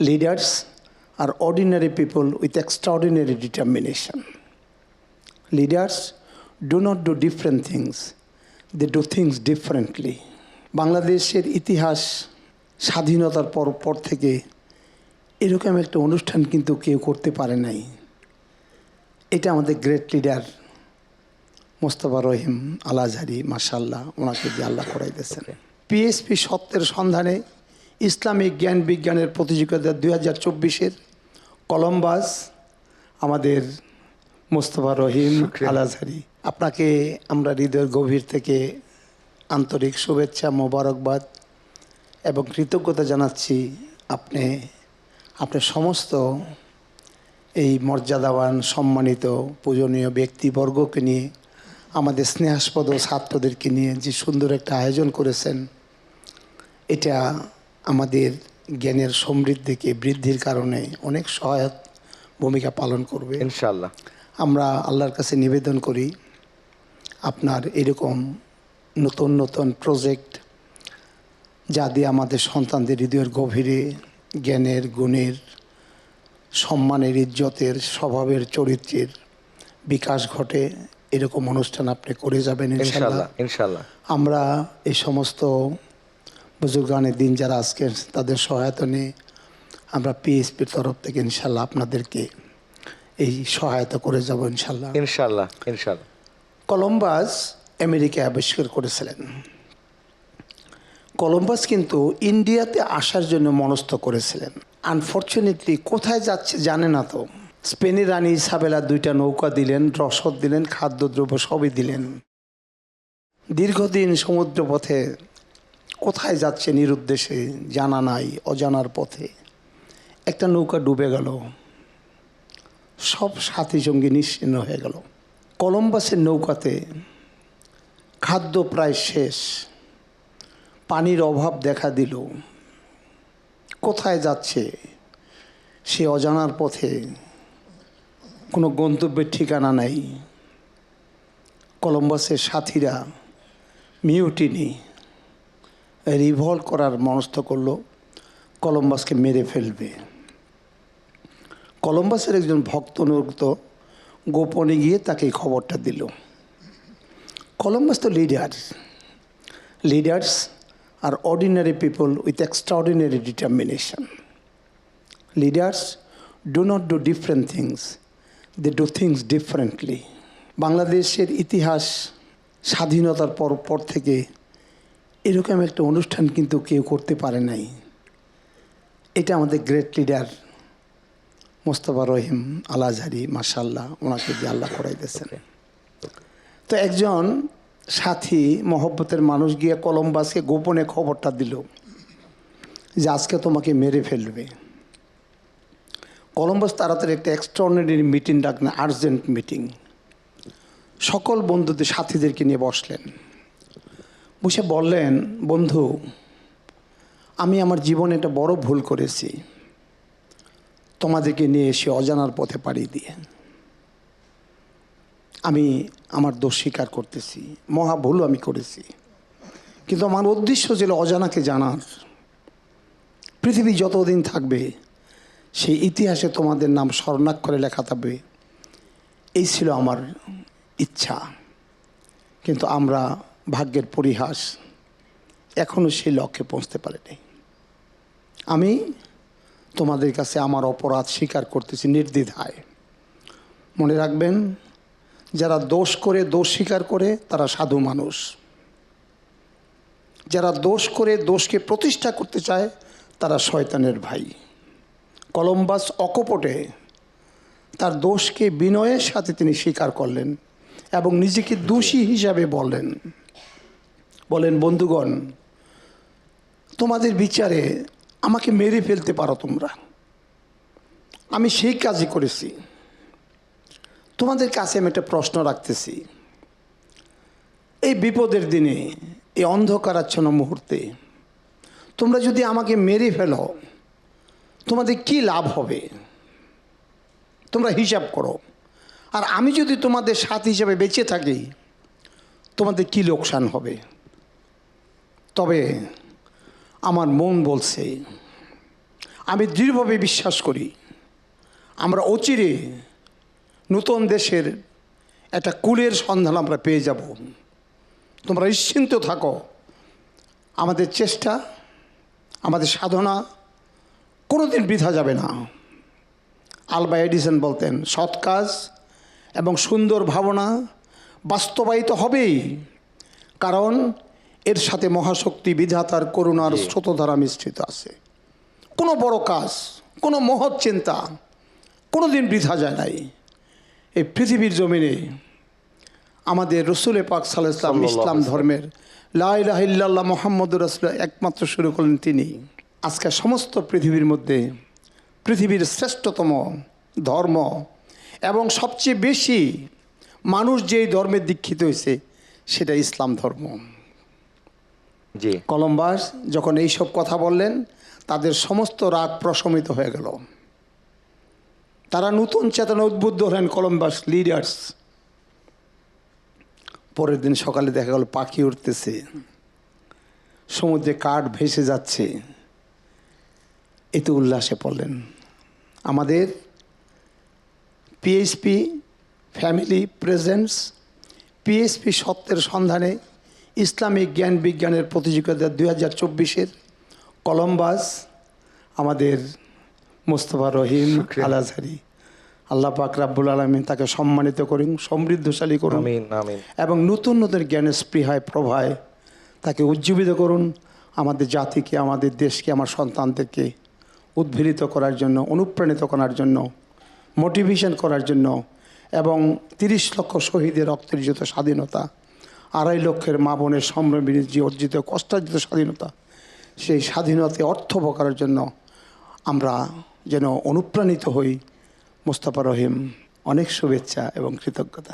Leaders are ordinary people with extraordinary determination. Leaders do not do different things, they do things differently. বাংলাদেশের ইতিহাস স্বাধীনতার পর পর থেকে এরকম একটা অনুষ্ঠান কিন্তু কেউ করতে পারে নাই এটা আমাদের গ্রেট লিডার মোস্তফা রহিম আল আজহারি মাসাল্লাহ ওনাকে দিয়ে আল্লাহ করাই দিয়েছেন পিএসপি সত্যের সন্ধানে ইসলামিক জ্ঞান বিজ্ঞানের প্রতিযোগিতা দুই হাজার চব্বিশের কলম্বাস আমাদের মোস্তফা রহিম শুকরিয়া। আল আজহারি আপনাকে আমরা হৃদয়ের গভীর থেকে আন্তরিক শুভেচ্ছা মোবারকবাদ এবং কৃতজ্ঞতা জানাচ্ছি আপনি আপনার সমস্ত এই মর্যাদাবান সম্মানিত পূজনীয় ব্যক্তিবর্গকে নিয়ে আমাদের স্নেহাস্পদ ছাত্রদেরকে নিয়ে যে সুন্দর একটা আয়োজন করেছেন এটা আমাদের জ্ঞানের সমৃদ্ধিকে বৃদ্ধির কারণে অনেক সহায়ক ভূমিকা পালন করবে। ইনশাল্লাহ আমরা আল্লাহর কাছে নিবেদন করি আপনার এরকম নতুন নতুন প্রজেক্ট যা দিয়ে আমাদের সন্তানদের হৃদয়ের গভীরে জ্ঞানের গুণের সম্মানের ইজ্জতের স্বভাবের চরিত্রের বিকাশ ঘটে এরকম অনুষ্ঠান আপনি করে যাবেন ইনশাল্লাহ ইনশাল্লাহ আমরা এই সমস্ত বুজুর্গানের দিন যারা আজকে তাদের সহায়তা নিয়ে আমরা পিএসপির তরফ থেকে ইনশাল্লাহ আপনাদেরকে এই সহায়তা করে যাব ইনশাল্লাহ। ইনশাল্লাহ ইনশাল্লাহ। কলম্বাস আমেরিকায় আবিষ্কার করেছিলেন। কলম্বাস কিন্তু ইন্ডিয়াতে আসার জন্য মনস্থ করেছিলেন। আনফর্চুনেটলি কোথায় যাচ্ছে জানে না তো। স্পেনের রানী ইসাবেলা দুইটা নৌকা দিলেন রসদ দিলেন খাদ্যদ্রব্য সবই দিলেন। দীর্ঘদিন সমুদ্রপথে কোথায় যাচ্ছে নিরুদ্দেশে জানা নাই, অজানার পথে। একটা নৌকা ডুবে গেল। সব সাথী সঙ্গী নিশ্চিন্ন হয়ে গেল। কলম্বাসের নৌকাতে খাদ্য প্রায় শেষ। পানির অভাব দেখা দিল। কোথায় যাচ্ছে সে অজানার পথে? কোনো গন্তব্যের ঠিকানা নাই। কলম্বাসের সাথীরা মিউটিনি রিভলভ করার মনস্থ করল কলম্বাসকে মেরে ফেলবে। কলম্বাসের একজন ভক্ত অনুক্ত গোপনে গিয়ে তাকে খবরটা দিল। কলম্বাস তো leader leaders R ordinary people with extraordinary determination leaders do not do different things they do things differently বাংলাদেশের ইতিহাস স্বাধীনতার পর পর থেকে এরকম একটা অনুষ্ঠান কিন্তু কেউ করতে পারে নাই। এটা আমাদের গ্রেট লিডার মোস্তফা রহিম আল আজহারি মাসাল্লাহ ওনাকে দিয়ে আল্লাহ করাই দিয়েছেন। তো একজন সাথী মহব্বতের মানুষ গিয়ে কলম্বাসকে গোপনে খবরটা দিল যে আজকে তোমাকে মেরে ফেলবে। কলম্বাস তাড়াতাড়ি একটা এক্সট্রাঅর্ডিনারি মিটিং ডাকলেন আর্জেন্ট মিটিং সকল বন্ধুদের সাথীদেরকে নিয়ে বসলেন। বসে বললেন, বন্ধু, আমি আমার জীবনে একটা বড় ভুল করেছি। তোমাদেরকে নিয়ে এসে অজানার পথে পাড়ি দিয়ে। আমি আমার দোষ স্বীকার করতেছি, মহা ভুল আমি করেছি। কিন্তু আমার উদ্দেশ্য ছিল অজানাকে জানার। পৃথিবী যতদিন থাকবে, সেই ইতিহাসে তোমাদের নাম স্বর্ণাক্ষরে লেখা থাকবে। এই ছিল আমার ইচ্ছা। কিন্তু আমরা ভাগ্যের পরিহাস এখনও সেই লক্ষ্যে পৌঁছতে পারিনি। আমি তোমাদের কাছে আমার অপরাধ স্বীকার করতেছি নির্দ্বিধায়। মনে রাখবেন, যারা দোষ করে দোষ স্বীকার করে, তারা সাধু মানুষ। যারা দোষ করে দোষকে প্রতিষ্ঠা করতে চায়, তারা শয়তানের ভাই। কলম্বাস অকপটে তার দোষকে বিনয়ের সাথে তিনি স্বীকার করলেন এবং নিজেকে দোষী হিসাবে বললেন। বলেন, বন্ধুগণ, তোমাদের বিচারে আমাকে মেরে ফেলতে পারো তোমরা। আমি সেই কাজই করেছি। তোমাদের কাছে আমি একটা প্রশ্ন রাখতেছি। এই বিপদের দিনে, এই অন্ধকারাচ্ছন্ন মুহূর্তে তোমরা যদি আমাকে মেরে ফেলো, তোমাদের কি লাভ হবে? তোমরা হিসাব করো। আর আমি যদি তোমাদের সাথী হিসাবে বেঁচে থাকি, তোমাদের কি লোকসান হবে? তবে আমার মন বলছে, আমি দৃঢ়ভাবে বিশ্বাস করি, আমরা অচিরে নতুন দেশের একটা কুলের সন্ধান আমরা পেয়ে যাব। তোমরা নিশ্চিন্ত থাকো, আমাদের চেষ্টা, আমাদের সাধনা কোনোদিন বৃথা যাবে না। আলবা এডিসন বলতেন, সৎ কাজ এবং সুন্দর ভাবনা বাস্তবায়িত হবেই, কারণ এর সাথে মহাশক্তি বিধাতার করুণার স্রোতধারা মিশ্রিত আছে। কোনো বড় কাজ কোনো মহৎ চিন্তা কোনো দিন বৃথা যায় নাই। এই পৃথিবীর জমিনে আমাদের রসুলে পাক সাল্লাহ ইসলাম ইসলাম ধর্মের লাইলাহিল্লাহ মোহাম্মদ রসুল একমাত্র শুরু করলেন তিনি। আজকে সমস্ত পৃথিবীর মধ্যে পৃথিবীর শ্রেষ্ঠতম ধর্ম এবং সবচেয়ে বেশি মানুষ যেই ধর্মে দীক্ষিত হয়েছে সেটা ইসলাম ধর্ম। জি। কলম্বাস যখন এইসব কথা বললেন, তাদের সমস্ত রাগ প্রশমিত হয়ে গেল। তারা নতুন চেতনা উদ্বুদ্ধ হলেন কলম্বাস লিডার্স পরের দিন সকালে দেখা গেল পাখি উঠতেছে সমুদ্রে কাঠ ভেসে যাচ্ছে। এতে উল্লাসে পড়লেন। আমাদের পিএইচপি ফ্যামিলি প্রেজেন্টস পিএইচপি সত্যের সন্ধানে ইসলামিক জ্ঞান বিজ্ঞানের প্রতিযোগিতা দুই হাজার চব্বিশের কলম্বাস আমাদের মোস্তফা রহিম শুকরিয়া। আল আজহারি আল্লাহ পাক রাব্বুল আলমিন তাকে সম্মানিত করুন সমৃদ্ধশালী করুন এবং নতুন নতুন জ্ঞানের স্পৃহায় প্রভায় তাকে উজ্জীবিত করুন আমাদের জাতিকে আমাদের দেশকে আমার সন্তানদেরকে উদ্ভিলিত করার জন্য অনুপ্রাণিত করার জন্য মোটিভেশন করার জন্য এবং তিরিশ লক্ষ শহীদের রক্তের স্বাধীনতা আড়াই লক্ষের মা বোনের সম্ভ্রমী যে অর্জিত কষ্টার্জিত স্বাধীনতা, সেই স্বাধীনতাকে অর্থ প্রকারের জন্য আমরা যেন অনুপ্রাণিত হই। মোস্তফা রহিম, অনেক শুভেচ্ছা এবং কৃতজ্ঞতা।